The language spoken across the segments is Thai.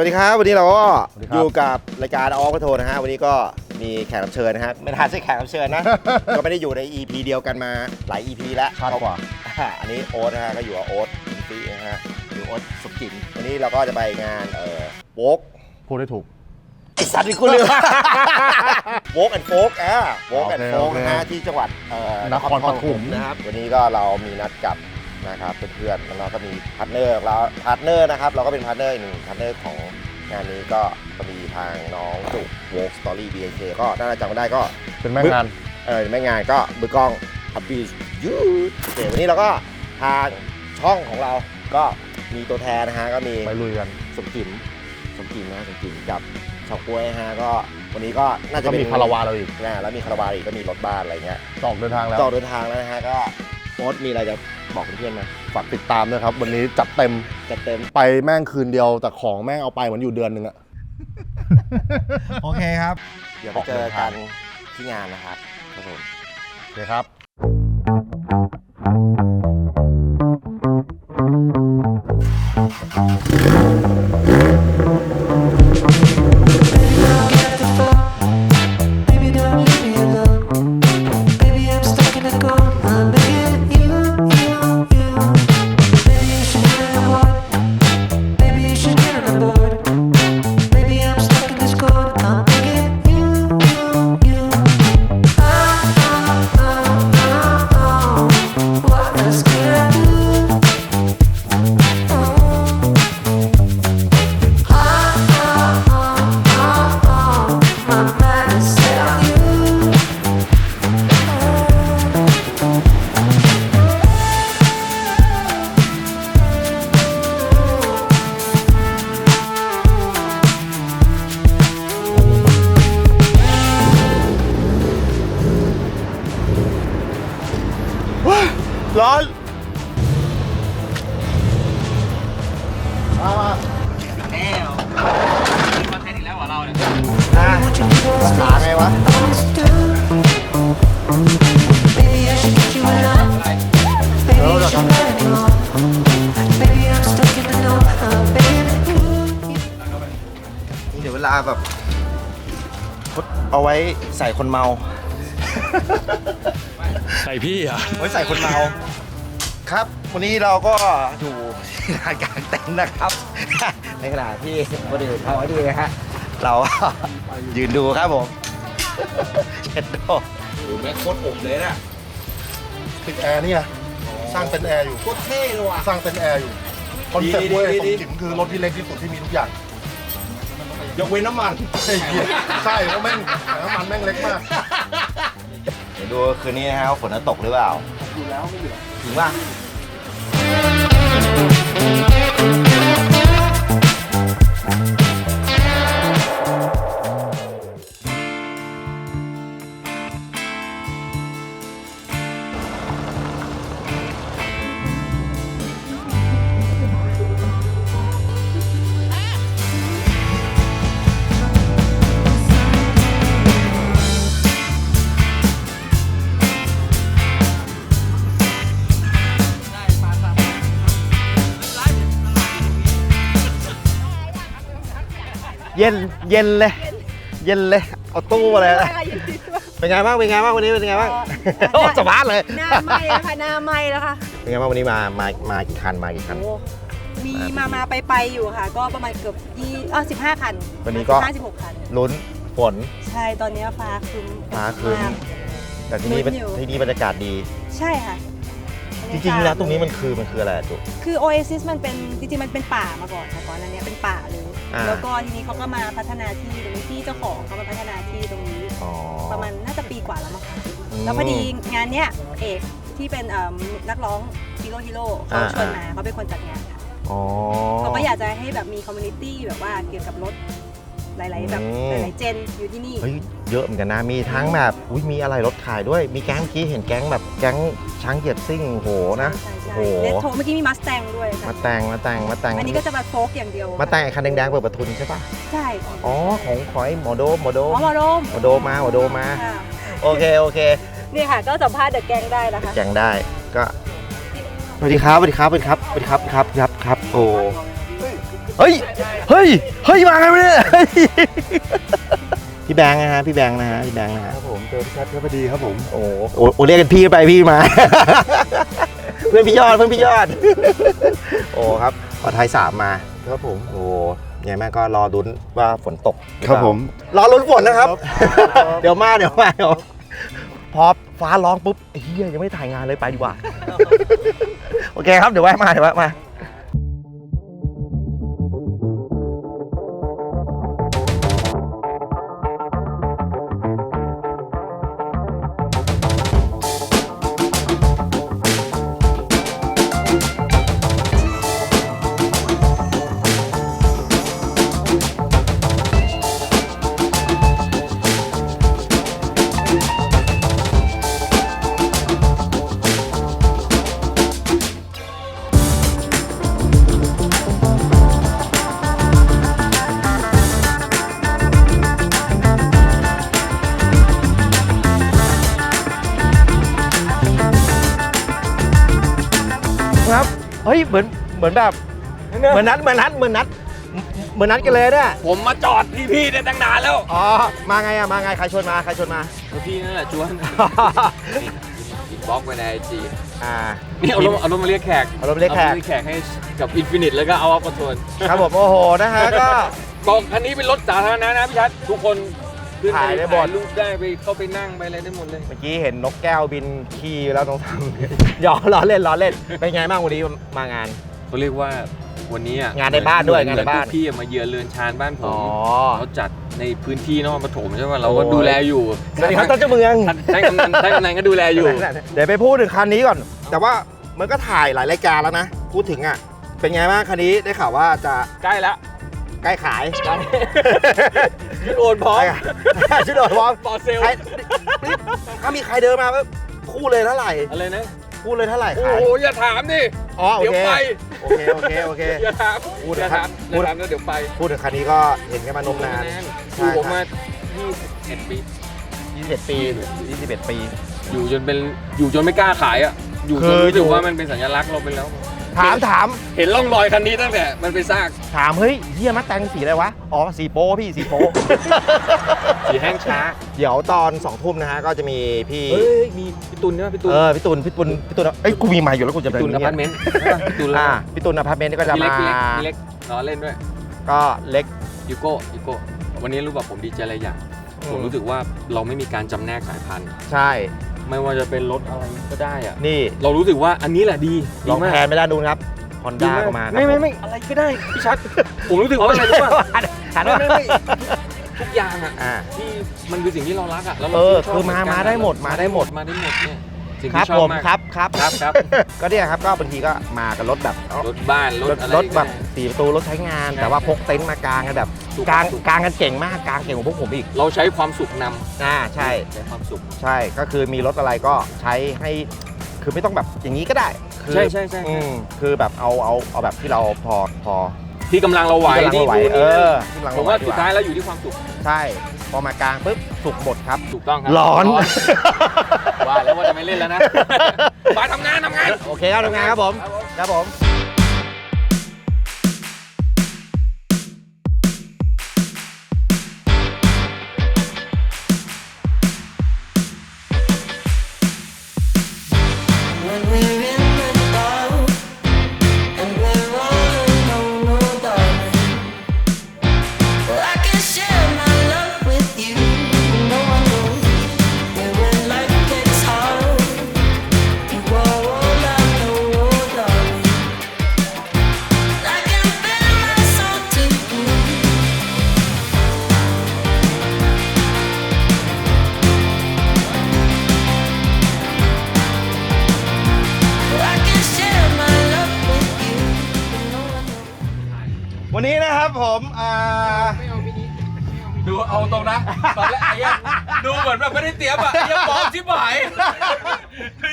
วัสดีครับ วันนี้เราก็สวัสดีครับ อยู่กับรายการออกโทรนะฮะ วันนี้ก็มีแขกรับเชิญนะฮะ ไม่ทันใช่แขกรับเชิญนะ ก็ไม่ได้อยู่ใน EP เดียวกันมาหลาย EP แล้ว ชาติกว่า อ่าอันนี้โอ๊ตนะฮะก็อยู่กับโอ๊ตอินฟี่นะฮะหรือโอ๊ตสุกินวันนี้เราก็จะไปงานเอ่อโวกพูดได้ถูก ไอสัตว์นี่กูลืมโวกแอนโฟกอ่าโวกแอนโฟกโอเคนะฮะที่จังหวัดเอ่อนครปฐม นะครับวันนี้ก็เรามีนัดกับ นะครับเพื่อนๆแล้วเราก็มีพาร์ทเนอร์เราพาร์ทเนอร์นะครับ เราก็เป็นพาร์ทเนอร์อีกหนึ่งพาร์ทเนอร์ของงานนี้ก็ก็มีทางน้องจุกโวกสตอรี่บีเคก็น่าจะจำกันได้ก็เป็นแม่งานเออแม่งานก็มือกล้องฮับบี้ยูโอเควันนี้เราก็ทางช่องของเราก็มีตัวแทนนะฮะก็มีไปลุยกันสมจิมสมจิมนะสมจิมกับชาวกล้วยนะฮะก็วันนี้ก็น่าจะก็เป็นมีคาราวานเราอีกนะแล้วมีคาราวานอีกก็มีรถบ้านอะไรเงี้ยจะออกเดินทางแล้วต่อเดินทางแล้วนะฮะก็โอ๊ตมีอะไรจะ บอกเพื่อนๆไหมฝากติดตามด้วยครับ วันนี้จัดเต็มจัดเต็ม ไปแม่งคืนเดียว แต่ของแม่งเอาไปเหมือนอยู่เดือนหนึ่งอะ โอเคครับ เดี๋ยวไปเจอกันที่งานนะครับครับผม โอเคครับ ร้อนมามาแล้วมีคอนเทนต์อีกแล้วเหรอเราเนี่ยอะขาไงวะ Baby, I should get you along. Baby, you should let me know. Baby, I'm stuck in the know. I'm begging you. นี่เดี๋ยวเวลาแบบเอาไว้ใส่คนเมาใส่พี่อะไว้ใส่คนเมาครับ วันนี้เราก็อยู่ที่ลานกลางเต็นท์นะครับ ในขณะที่คนอื่นเขาไว้ดีนะฮะเราก็ยืนดูครับผมเช็ดโดแม่โคตรอบเลยน่ะติดแอร์นี่ไงสร้างเต็นท์แอร์อยู่ โคตรเท่เลยว่ะ สร้างเต็นท์แอร์อยู่ คอนเซ็ปต์เว้ยดีสดีมดี จิ๋มคือรถที่เล็กที่สุดที่มีทุกอย่างยกเว้นน้ำมัน ไอ้เหี้ยใช่เพราะแม่งถังน้ำมันแม่งเล็กมากเดี๋ ยวดูคืนนี้นะฮะว่าฝนจะตกหรือเปล่า อยู่แล้วไม่เหลือถึงป่ะ เย็นเย็นเลย เย็นเลยเอาตู้มาเลยนะเป็นไงบ้างเป็นไงบ้างวันนี้เป็นไงบ้างโอ้สบายเลยหน้าไหม้แล้วค่ะหน้าไหม้แล้วค่ะเป็นไงบ้างวันนี้มามามากี่คันมากี่คันโอ้มีมามาไปไปอยู่ค่ะ ก็ประมาณเกือบยี่เออสิบห้าคัน วันนี้ก็ห้าสิบหกคันลุ้นฝนใช่ตอนนี้ฟ้าครึ้มฟ้าครึ้มมากแต่ที่นี่ลุ้นอยู่ที่นี่บรรยากาศดี ใช่ค่ะ จริงๆแล้วตรงนี้มันคือมันคืออะไรอะจุคือ Oasis มันเป็นจริงๆมันเป็นป่ามาก่อนค่ะก่อนอันนี้เป็นป่าเลยอ่า แล้วก็ทีนี้เขาก็มาพัฒนาที่ตรงนี้ที่เจ้าของเขามาพัฒนาที่ตรงนี้ อ๋อ ประมาณน่าจะปีกว่าแล้วมั้งคะอืมแล้วพอดีงานเนี้ยเอกที่เป็นเอิ่มนักร้องฮีโร่ฮีโร่เขาอ่า ชวนมาเขาเป็นคนจัดงานค่ะอ๋อ เขาก็อยากจะให้แบบมีคอมมูนิตี้แบบว่าเกี่ยวกับรถหลาย ๆ แบบอืม หลายๆเจนอยู่ที่นี่ เฮ้ย เยอะเหมือนกันนะ มีทั้งแบบอุ้ยมีอะไรรถขายด้วย มีแก๊งเมื่อกี้เห็นแก๊งแบบแก๊งช้างเหยียดซิ่งโอ้โหนะใช่โอ้ใช่โห เลสโทเมื่อกี้มีมัสแตงด้วยมาค่ะแต่งมาแต่งมาแต่งอันนี้ก็จะแบบโฟกอย่างเดียวมาแต่งไอ้คันแดงๆเปิดประทุนใช่ปะใช่อ๋อของขอยหมอโดมหมอโดอ๋มอมาโรมหมอโดมมาหมอโดมมา ค่ะโอเคโอเคนี่ค่ะ ก็สัมภาษณ์เดอะแกงได้นะคะแจงได้ก็สวัสดีครับสวัสดีครับสวัสดีครับสวัสดีครับครับครับครับโอ้เฮ้ยเฮ้ยเฮ้ยมาไงวะเนี่ยเฮ้ย พี่แบงค์นะฮะพี่แบงค์นะฮะพี่แบงค์นะฮะครับผมเจอพี่ชัดก็พอดีครับผมโอ้โหโอ้โหเรียกกันพี่ไปพี่มา เพื่อนพี่ยอดเพื่อนพี่ยอด โอ้ครับพอไทยสามมาครับผมโอ้ยังไงแม่ก็รอลุ้นว่าฝนตกหอครับเปล่าผมรอลุ้นฝนนะครับ เดี๋ยวมาเดี๋ยวมาเดี๋ยวพอฟ้าร้องปุ๊บไอ้เฮียยังไม่ได้ถ่ายงานเลยไปดีกว่า โอเคครับเดี๋ยวแวะมาเดี๋ยวแวะมา ค เฮ้ยเหมือนเหมือนแบบเหมือนนัดเหมือนนัดเหมือนนัดเหมือนนัดกันเลยเนี่ยผมมาจอดที่พี่เนี่ยตั้งนานแล้วอ๋อมาไงอะมาไงใครชวนมาใครชวนมาพี่นั่นแหละชวนอินบ็อกไปในไอจีอ่านี่เอารถเอารถมาเรียกแขกเอารถมาเรียกแขกแขกให้กับอินฟินิตแล้วก็เอาอัพคอนโทรลครับผมโอ้โหนะฮะก็บอกคันนี้เป็นรถสาธารณะนะพี่ชัดทุกคน ขึ้นปถ่ายได้หมด รูปได้ไปเข้าไปนั่งไปอะไรได้หมดเลยเมื่อกี้เห็นนกแก้วบินขี่แล้วต้องทำหยอกล้อเล่นล้อเล่น เป็นไงบ้างวันนี้มางาน เขาเรียกว่าวันนี้อะงานในบ้านด้วยเหมืองานในบ้านพวกพี่อะมาเยือนเรือนชานบ้านผอ๋อ มเขาจัดในพื้นที่นครปฐมใช่ไหมเราก็โอ้ย ดูแลอยู่สวัสดีครับต้นเจ้าเมืองท่านท่านกำนันท่านกำนันก็ดูแลอยู่ เดี๋ยวไปพูดถึงคันนี้ก่อน แต่ว่ามันก็ถ่ายหลายรายการแล้วนะ พูดถึงอะ เป็นไงบ้างคันนี้ได้ข่าวว่าจะใกล้แล้วใกล้ขาย ยืดโอนพร้อมใกล้ชุดโดดพร้อมต่อเซลลใครก็มีใครเดินมาก็คู่เลยเท่าไหร่อะไรนะ คู่เลยเท่าไหร่โอ้ขายโหอย่าถามดิอ๋อโอเดี๋ยวเคไป โอเคโอเคโอเค อย่าถามพูดอย่านะครับถามพูอย่าดถามแล้วเดี๋ยวไปพูดถึงคันนี้ก็เห็นกันมานมนานใช่อยู่ผมมา21ปี 21 ปี 21 ปี อยู่จนเป็นอยู่จนไม่กล้าขายอะ อยู่คืจนอรู้อยู่สึกว่ามันเป็นสัญลักษณ์เราไปแล้ว ถามถามเห็นร่องรอยคันนี้ตั้งแต่มันไปซากถามเฮ้ยเฮียมัดแตงสีอะไรวะ อ๋อ สีโป้พี่สีโป้สีแห้งช้า เดี๋ยวตอน2ทุ่มนะฮะก็จะมีพี่ เฮ้ยมีพี่ตุลใช่ไหมพี่ตุลเออพี่ตุลพี่ตุลพี่ตุลเอ้ยกูมีไมาอยู่แล้วกูจะไปพี่ตุลอพาร์ตเมนต์พี่ตุลอ่าพี่ตุลอพาร์ตเมนต์นี่ก็จะพี่เล็มากพี่เล็กพี่เล็กล้อเล่นด้วย ก็เล็กยูโก้ยูโก้วันนี้รู้ป่ะผมดีใจอะไรอย่างผมรู้สึกว่าเราไม่มีการจำแนกสายพันธุ์ ใช่ ไม่ว่าจะเป็นรถอะไรก็ได้อะนี่เรารู้สึกว่าอันนี้แหละดีลองดีมากแพนไม่ได้ดูนะครับฮอนดีด้าก็มาครับไม่ไม่ไม่อะไรก็ได้พี่ชัด ผมรู้สึกว่าอะไรรู้ป่ะหันไม่ว่าไม่ไม่ทุกอย่างอะอ่า ที่มันคือสิ่งที่เรารักอะแล้วเอเราอชบคือมาเนกันมาได้หมดมาได้หมด มาได้หมดเนี่ยสิ่งครับที่ชอผบมมาก ครับครับครับครับ ก็เนี่ยครับก็บางทีก็มากับรถแบบ รถบ้านรรถถอะไรรถแบบก็ได้สี่ประตูรถใช้งานใช่แต่ว่าพกเต็นท์มากางกันแบบ ถูกกางถูกกางกันเก่งมากกางเก่งกว่าพวกผมอีกเราใช้ความสุขนอ่าำใช่ ใช้ความสุข ใช่ก็คือมีรถอะไรก็ใช้ให้คือไม่ต้องแบบอย่างนี้ก็ได้คือใช่ใช่ใช่อืมคือแบบเอาเอาเอาแบบที่เราพอพอที่กำลังเราไหวที่กำลังเราไหวที่นู่นเอนี่นั่นอที่กำลังผมเราไหวว่าดีสุกดท้ายว่าแล้วอยู่ที่ความสุขใช่พอมากลางปุ๊บสุกหมดครับถูกต้องครัร้อน ว่าแล้วว่าจะไม่เล่นแล้วนะมาทำงานทำงาน โอเคครับทำงานครับผม ครับผม มือนแบบไม่ได้เตรียมอะไอ้เหี้ยปลอมชิบหาย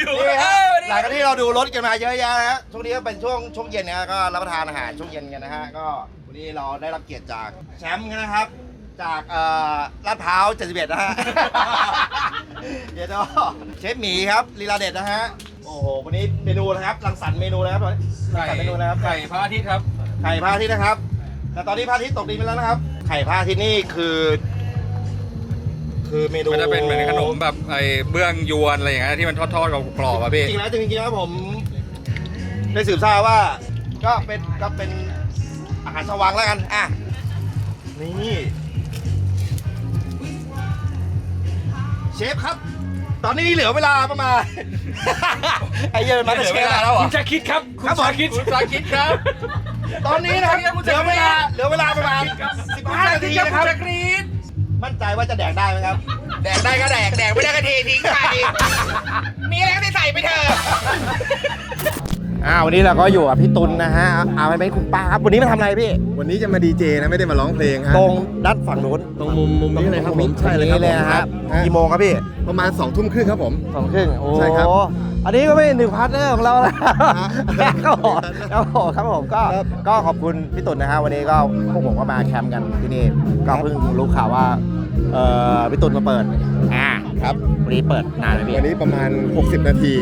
อยู่นี่เอฮะอวันนี้หลังจากที่เราดูรถกันมาเยอะแยะนะฮะช่วงนี้ก็เป็นช่วงช่วงเย็นนะก็รับประทานอาหารช่วงเย็นกันนะฮะก็วันนี้เราได้รับเกียรติจากแชมป์นะครับ จากเอ่อลาดพร้าว71นะฮะ เดี๋ยวก็เชฟหมีครับลีลาเด็ดนะฮะโอ้โหวันนี้เมนูนะครับรังสรรค์เมนูนะครับรังสรรค์เมนูนะครับไข่ไข่พระอาทิตย์ครับ ไข่พระอาทิตย์นะครับ แต่ตอนนี้พระอาทิตย์ตกดินไปแล้วนะครับ ไข่พระอาทิตย์นี่คือ คือเมนูมันจะเป็นเหมือนขนมแบบไอ้เบื้องยวนอะไรอย่างเงี้ยที่มันทอดๆกับกรอบๆอะพี่จริงๆแล้วจริงๆแล้วผมได้สืบทราบว่า ก็เป็นก็เป็นอาหารชาววังแล้วกันอะนี่เชฟครับ ตอนนี้เหลือเวลาประมาณ ไอ้เหี้ยมันมาแต่เชฟแล้วเหรอคุณชาคิดครับคุณครับผมชาคิดคุณชาคิดครับ ตอนนี้นะครับคุณเหลือจะเวลาเหลือเวลาประมาณ15นาทีนะครับณชาคิด มั่นใจว่าจะแดกได้ไหมครับ แดกได้ก็แดก แดกไม่ได้ก็เททิ้งไปมีอะไรก็ใส่ไปเถอะ อ่าวันนี้เราก็อยู่กับพี่ตุลนะฮะเอาไปเป็นคุณป้าครับวันนี้มาทำอะไรพี่ วันนี้จะมาดีเจนะไม่ได้มาร้องเพลงครับตรงด้านฝั่งนู้นตรงมุมมุมนี้เลยครับผมใช่เลยครับตงนี้เลยนะคครัรับบกี่โมงครับพี่ประมาณ2องทุ่มครึ่งครับผมสองครึ่งโอ้ใช่ครับอันนี้ก็เป็นหนึ่งพาร์ทเนอร์ของเราแล้วครับผมครับผมครับผมก็ครับก็ขอบคุณพี่ตุลนะฮะวันนี้ก็พวกผมก็มาแคมป์กันที่นี่ก็เพิ่งรู้ข่าวว่าเอ่อพี่ตุลมาเปิดอ่าครับวันนี้เปิดนานไหมพี่วันนี้ประมาณ 60 นาที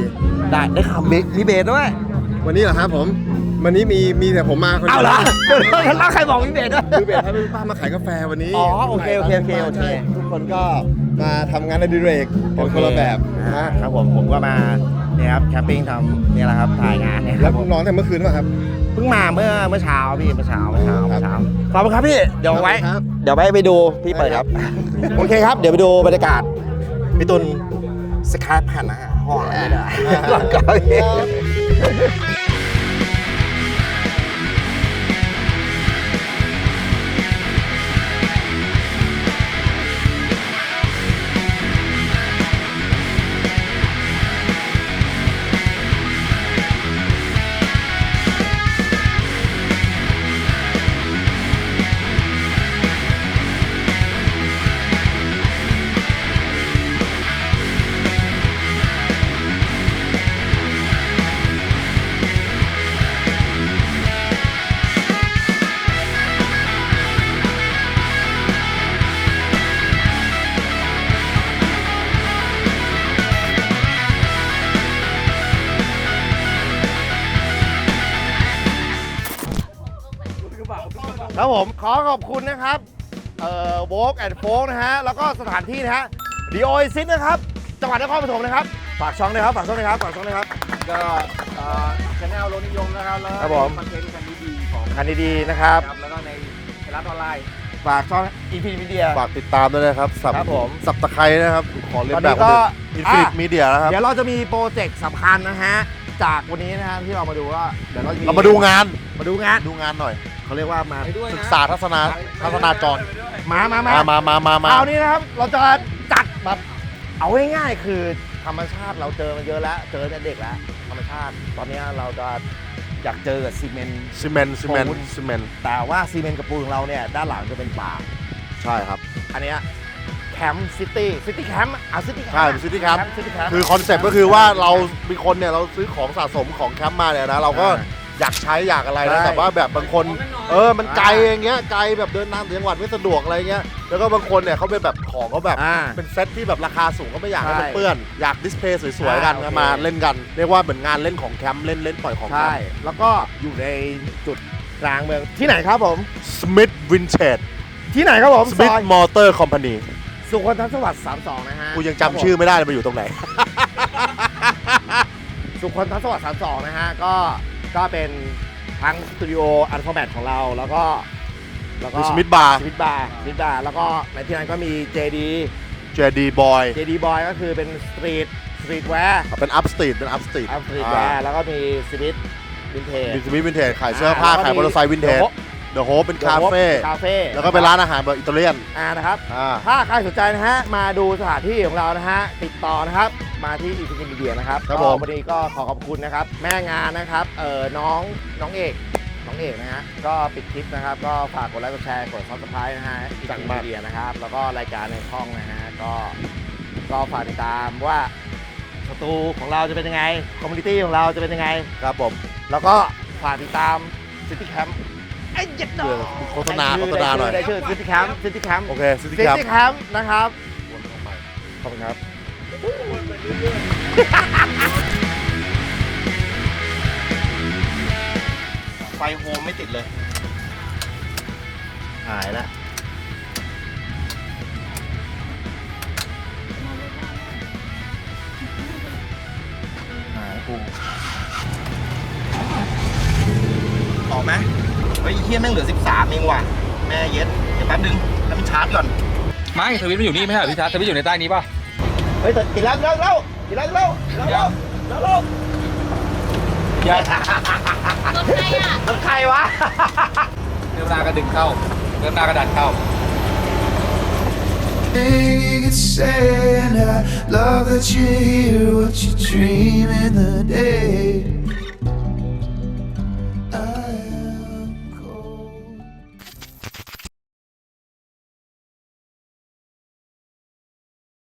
ได้ได้ข่าวมีมีเบสด้วย วันนี้เหรอครับผม วันนี้มีมีแต่ผมมาคนเอาเดียวละเดี๋ยวแล้วใครบอกมีเบสด้วย คือเบสให้ป้ามาขายกาแฟวันนี้อ๋อโอเคโอเคโอเคโอเค ใช่ทุกคนก็มาทำงานในดิเรกเป็นคนละแบบนะฮะครับผมผมก็มาเนี่ยครับแคมปิ้งทำเนี่ยแหละครับถ่ายงานเนี่ยคแล้รัวบผมนอนแต่เมื่อคืนป่ะครับ เพิ่งมาเมื่อเมื่อเช้าพี่เมื่อเช้าเมื่อเช้าครัเมื่บอเช้าขอบคุณครับพี่เดี๋ยวไว้ ครับ เดี๋ยวไว้ไปดูพี่เปิดครับ โอเคครับ เดี๋ยวไปดูบรรยากาศพี่ตุลสกายแผ่นนะฮะ ห้องอะไรไม่ได้ก่อน ครับผมขอขอบคุณนะครับเอ่อโวกแอนด์โฟกนะฮะ แล้วก็สถานที่นะฮะดีโอซิสนะครับ จังหวัดนครปฐมนะครับ ฝากช่องด้วยครับ ฝากช่องด้วยครับ ฝากช่องด้วยครับ ก็ชแนลรถนิยมนะครับ แล้วครับผม คอนเทนต์กันดีๆของคันดีๆนะครับ ครับแล้วก็ในไทยรัฐออนไลน์ ฝากช่องอีพีมีเดียฝากติดตามด้วยนะครับ สับครับผม สับตะไคร้นะครับ ขอเรียตอนนแบนี้บก็อินฟินิตอะมีเดียนะครับ เดี๋ยวเราจะมีโปรเจกต์สำคัญนะฮะ จากวันนี้นะฮะที่เรามาดูว่าเดี๋ยวเราจะเรามาดูงาน มาดูงาน ดูงานหน่อย เขาเรียกว่ามาไปด้วยนะศึกษาทัศนาทัศนาจรมามามามามามามามาคราวนี้นะครับ เราจะจัดแบบเอาง่ายๆคือธรรมชาติเราเจอมาเยอะแล้ว เจอแต่เด็กแล้ว ธรรมชาติ ตอนนี้เราจะอยากเจอกับซีเมนต์ซีเมนต์ซีเมนต์ปูนซีเมนต์แต่ว่าซีเมนต์กับปูนของเราเนี่ยด้านหลังจะเป็นป่า ใช่ครับ อันเนี้ยแคมป์ซิตี้ซิตี้แคมป์อะซิตี้แคมป์ใช่เป็น city camp ซิตี้แคมป์คือคอนเซ็ปต์ก็คือว่าเรามีคนเนี่ยเราซื้อของสะสมของแคมป์มาเนี่ยนะเราก็ อ่าอยากใช้อยากอะไรใช่นะแต่ว่าแบบบางคน เออมันไกลอย่างเงี้ยไกลแบบเดินทางต่างจังหวัดไม่สะดวกอะไรเงี้ยแล้วก็บางคนเนี่ยเขาเป็นแบบของเขาแบบ อ่า เป็นเซตที่แบบราคาสูงก็ไม่อยากให้มันใช่เปื้อน อยากดิสเพย์สวยๆกันอ่าโอเคมาเล่นกัน เรียกว่าเหมือนงานเล่นของแคมป์เล่นเล่นปล่อยของแคใช่ มป์แล้วก็อยู่ในจุดกลางเมืองที่ไหนครับผม Smith Vintage ที่ไหนครับผมซ Smith อย Motor Company สุขนทสวัสดิ์32 นะฮะกูยังจำชื่อไม่ได้เลยมันอยู่ตรงไหน สุขนทสวัสดิ์32 นะฮะ ก็ ก็เป็นทั้งสตูดิโออันฟอร์แมตของเรา แล้วก็แล้วก็มี Smith Bar สมิธบาร์สมิธบาร์แล้วก็ในที่นั้นก็มี JD JD Boy JD Boy ก็คือเป็นสตรีทสตรีทแวร์เป็น Up Street เป็น Up Street อัพสตรีทแวร์แล้วก็มีสมิธวินเทจมี Smith Vintage ขายเสื้อผ้าขายมอเตอร์ไซค์วินเทจ The Hope เป็นคาเฟ่คาเฟ่แล้วก็เป็นร้านอาหารแบบอิตาเลียนอ่านะครับ อ่าถ้าใครสนใจนะฮะ มาดูสถานที่ของเรานะฮะ ติดต่อนะครับ มาที่อีพินิมีเดียนะครับครับก็ผมวันนี้ก็ขอขอบคุณนะครับ แม่งานนะครับ เอ่อ น้อง น้องเอก น้องเอกนะฮะ ก็ปิดคลิปนะครับ ก็ฝากกดไลค์ กดแชร์ กดซับสไครต์นะฮะอีพินิมีเดียนะครับ แล้วก็รายการในช่องนะฮะ ก็ ก็ฝากติดตามว่าสตูของเราจะเป็นยังไง คอมมูนิตี้ของเราจะเป็นยังไง ครับผม แล้วก็ฝากติดตามซิตี้แคมป์ไอ้เจ็ดดอเดี๋ยวโฆษณาโฆษณาหน่อย ได้ชื่อซิตี้แคมป์ซิตี้แคมป์โอเคซิตี้ซิแคมตี้แคมป์นะครับ ขอบคุณครับ ไฟโฮมไม่ติดเลย หายละหายกูออกไหม เฮ้ยไอ้เฮียแม่งเหลือ 13เองว่ะแม่เย็ดเดี๋ยวแป๊บนึงแล้วมันชาร์จก่อนไม่สวิตช์มันอยู่นี่ไม่ใช่เหรอพี่ชาร์จสวิตช์อยู่ในใต้นี้ป่ะเฮ้ยแต่ติดแล้วติดแล้วติดแล้วติดแล้วติดแล้วติดแล้วติดแล้วอย่ารถใครวะเริ่มหน้าก็ดึงเข้าเริ่มหน้าก็ดันเข้า Thing you could say, and I love that you're here. What you dreaming the